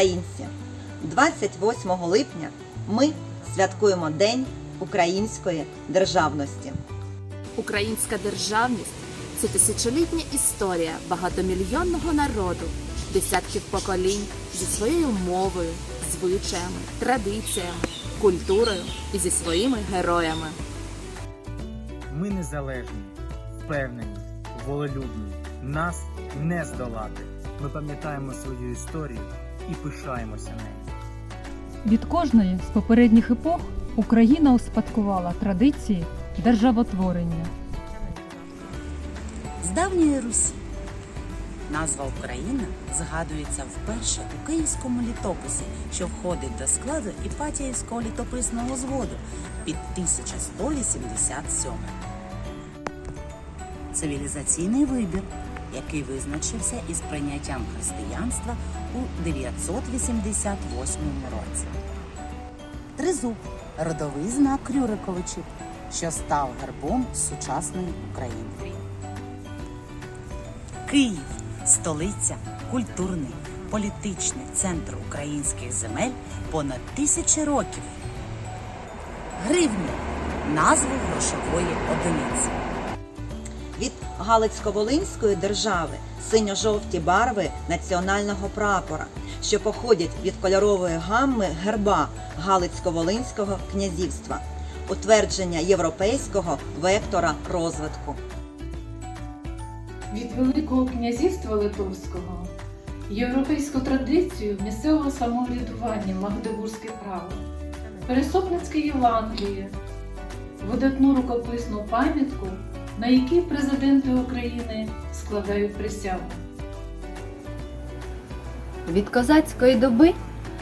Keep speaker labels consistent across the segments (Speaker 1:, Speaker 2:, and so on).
Speaker 1: українці! 28 липня ми святкуємо День української державності.
Speaker 2: Українська державність це тисячолітня історія багатомільйонного народу, десятків поколінь зі своєю мовою, звичаями, традиціями, культурою і зі своїми героями.
Speaker 3: Ми незалежні, впевнені, волелюбні. Нас не здолати. Ми пам'ятаємо свою історію і пишаємося нею.
Speaker 4: Від кожної з попередніх епох Україна успадкувала традиції державотворення.
Speaker 5: з давньої Русі. Назва Україна згадується вперше у київському літописі, що входить до складу Іпатіївського літописного зводу під 1187. Цивілізаційний вибір, який визначився із прийняттям християнства у 988 році. Тризуб родовий знак Рюриковичів, що став гербом сучасної України. Київ столиця, культурний, політичний центр українських земель понад тисячі років. Гривня назву грошової одиниці.
Speaker 1: Від Галицько-Волинської держави синьо-жовті барви національного прапора, що походять від кольорової гамми герба Галицько-Волинського князівства, утвердження європейського вектора розвитку.
Speaker 6: від Великого князівства Литовського, європейську традицію місцевого самоврядування Магдебурзьке право, Пересопницьке Євангеліє, видатну рукописну пам'ятку, на якій президенти України складають присягу.
Speaker 7: Від козацької доби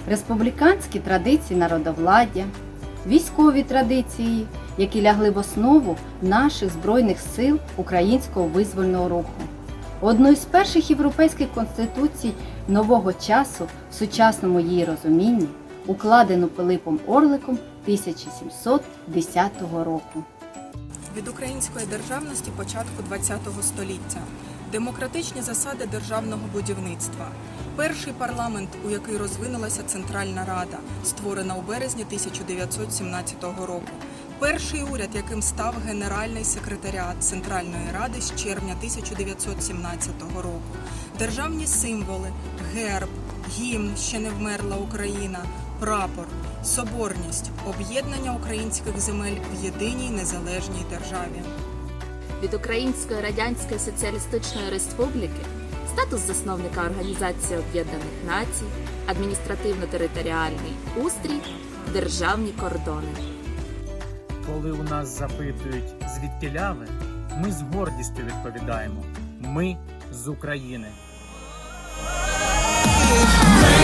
Speaker 7: республіканські традиції народовладдя, військові традиції, які лягли в основу наших збройних сил українського визвольного руху. Одну із перших європейських конституцій нового часу в сучасному її розумінні, укладену Пилипом Орликом 1710 року.
Speaker 8: Від української державності початку ХХ століття, демократичні засади державного будівництва, перший парламент, у який розвинулася Центральна Рада, створена у березні 1917 року, перший уряд, яким став Генеральний секретаріат Центральної Ради з червня 1917 року, державні символи, герб, гімн ще не вмерла Україна, прапор, соборність, об'єднання українських земель в єдиній незалежній державі.
Speaker 2: Від Української Радянської Соціалістичної Республіки статус засновника Організації Об'єднаних Націй, адміністративно-територіальний устрій, державні кордони.
Speaker 3: Коли у нас запитують, звідки ляви, ми з гордістю відповідаємо: ми з України.
Speaker 9: Ми